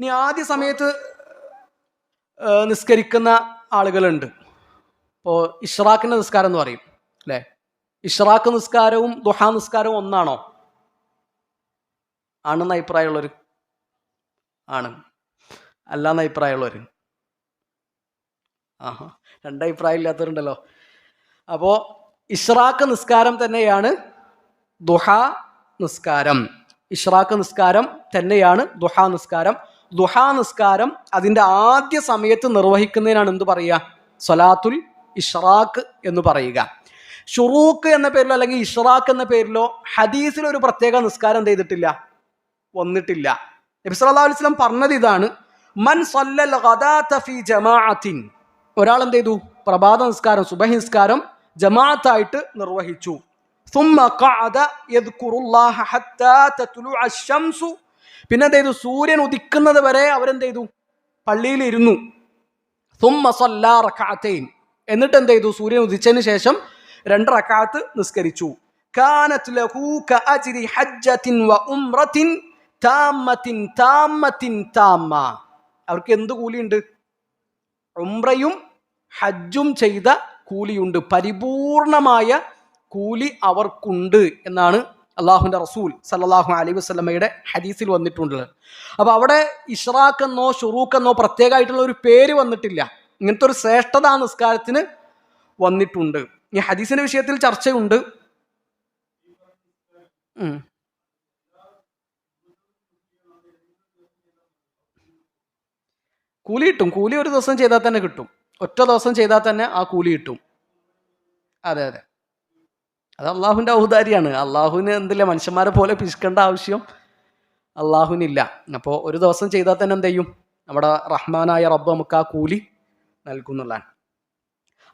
ഇനി ആദ്യ സമയത്ത് നിസ്കരിക്കുന്ന ആളുകളുണ്ട്. ഇപ്പോൾ ഇഷ്റാഖിന്റെ നിസ്കാരം എന്ന് പറയും അല്ലേ? ഇഷ്റാഖ് നിസ്കാരവും ദുഹാ നിസ്കാരവും ഒന്നാണോ? ആണെന്ന് അഭിപ്രായമുള്ളവർ ആണ്. അല്ലാന്ന് അഭിപ്രായമുള്ളവർ. ആഹാ രണ്ടഭിപ്രായം ഇല്ലാത്തവരുണ്ടല്ലോ അപ്പോൾ ഇഷ്റാഖ് നിസ്കാരം തന്നെയാണ് ദുഹാ നിസ്കാരം. ഇഷ്റാഖ് നിസ്കാരം തന്നെയാണ് ദുഹാ നിസ്കാരം. ദുഹാ നിസ്കാരം അതിൻ്റെ ആദ്യ സമയത്ത് നിർവഹിക്കുന്നതിനാണ് എന്ത് പറയുക സ്വലാത്തുൽ ഇഷ്റാഖ് എന്ന് പറയുക ഷുറൂഖ് എന്ന പേരിലോ അല്ലെങ്കിൽ ഇഷ്റാഖ് എന്ന പേരിലോ ഹദീസിൽ ഒരു പ്രത്യേക നിസ്കാരം എന്ത് ചെയ്തിട്ടില്ല വന്നിട്ടില്ല നബി സല്ലല്ലാഹു അലൈഹി വസല്ലം പറഞ്ഞത് ഇതാണ് മൻ സല്ലൽ ഗദാത ഫീ ജമാഅത്തിൻ ഒരാൾ എന്ത് ചെയ്തു പ്രഭാത നിസ്കാരം സുബഹി നിസ്കാരം ജമാഅത്തായിട്ട് നിർവഹിച്ചു ثم قعد يذكر الله حتى تطلع الشمس പിന്നെ എന്ത് ചെയ്തു? സൂര്യൻ ഉദിക്കുന്നത് വരെ അവരെന്ത് ചെയ്തു? പള്ളിയിൽ ഇരുന്നു സുമ്മസൊല്ലാറക്കാത്തേൻ എന്നിട്ട് എന്ത് ചെയ്തു? സൂര്യൻ ഉദിച്ചതിന് ശേഷം രണ്ടറക്കാത്ത് നിസ്കരിച്ചു. കഅജ്രി വ താമത്തിൻ താമത്തിൻ താമ അവർക്ക് എന്ത് കൂലിയുണ്ട്? ഉംറയും ഹജ്ജും ചെയ്ത കൂലിയുണ്ട്. പരിപൂർണമായ കൂലി അവർക്കുണ്ട് എന്നാണ് അള്ളാഹുവിന്റെ റസൂൽ സല്ലല്ലാഹു അലൈഹി വസല്ലമയുടെ ഹദീസിൽ വന്നിട്ടുള്ളത് അപ്പോൾ അവിടെ ഷുറൂഖ് എന്നോ പ്രത്യേകമായിട്ടുള്ള ഒരു പേര് വന്നിട്ടില്ല. ഇങ്ങനത്തെ ഒരു ശ്രേഷ്ഠത നിസ്കാരത്തിന് വന്നിട്ടുണ്ട്. ഈ ഹദീസിന്റെ വിഷയത്തിൽ ചർച്ചയുണ്ട്. കൂലി കിട്ടും. കൂലി ഒരു ദിവസം ചെയ്താൽ തന്നെ കിട്ടും. ഒറ്റ ദിവസം ചെയ്താൽ തന്നെ ആ കൂലി കിട്ടും. അതെ അതെ. അത് അള്ളാഹുവിന്റെ ഔദാരിയാണ്. അള്ളാഹുവിന് എന്തില്ല? മനുഷ്യന്മാരെ പോലെ പിശുക്കേണ്ട ആവശ്യം അള്ളാഹുവിനില്ല. അപ്പോൾ ഒരു ദിവസം ചെയ്താൽ തന്നെ എന്ത് ചെയ്യും? നമ്മുടെ റഹ്മാനായ റബ്ബ് നമുക്ക് ആ കൂലി നൽകുന്നുള്ളതാണ്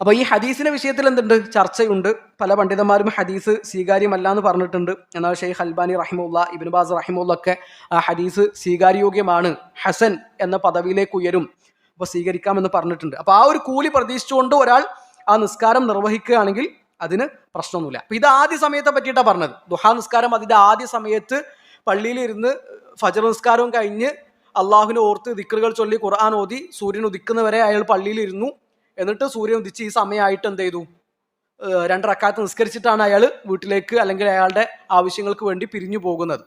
അപ്പോൾ ഈ ഹദീസിന്റെ വിഷയത്തിൽ എന്തുണ്ട്? ചർച്ചയുണ്ട്. പല പണ്ഡിതന്മാരും ഹദീസ് സ്വീകാര്യമല്ല എന്ന് പറഞ്ഞിട്ടുണ്ട്. എന്നാൽ ഷെയ്ഖ് ഹൽബാനി റഹിമുള്ള ഇബിൻ ബാസ് ഒക്കെ ആ ഹദീസ് സ്വീകാര്യയോഗ്യമാണ് ഹസൻ എന്ന പദവിയിലേക്ക് ഉയരും. അപ്പോൾ സ്വീകരിക്കാമെന്ന് പറഞ്ഞിട്ടുണ്ട്. അപ്പോൾ ആ ഒരു കൂലി പ്രതീക്ഷിച്ചുകൊണ്ട് ഒരാൾ ആ നിസ്കാരം നിർവഹിക്കുകയാണെങ്കിൽ അതിന് പ്രശ്നമൊന്നുമില്ല. അപ്പോൾ ഇത് ആദ്യ സമയത്തെ പറ്റിയിട്ടാണ് പറഞ്ഞത്. ദുഹാ നിസ്കാരം അതിന്റെ ആദ്യ സമയത്ത് പള്ളിയിലിരുന്ന് ഫജർ നിസ്കാരവും കഴിഞ്ഞ് അള്ളാഹുവിനെ ഓർത്ത് ദിക്കറുകൾ ചൊല്ലി ഖുർആൻ ഓതി സൂര്യൻ ഉദിക്കുന്നവരെ അയാൾ പള്ളിയിലിരുന്നു എന്നിട്ട് സൂര്യൻ ഉദിച്ച് ഈ സമയമായിട്ട് എന്ത് ചെയ്തു? രണ്ടറക്കാലത്ത് നിസ്കരിച്ചിട്ടാണ് അയാൾ വീട്ടിലേക്ക് അല്ലെങ്കിൽ അയാളുടെ ആവശ്യങ്ങൾക്ക് വേണ്ടി പിരിഞ്ഞു പോകുന്നത്.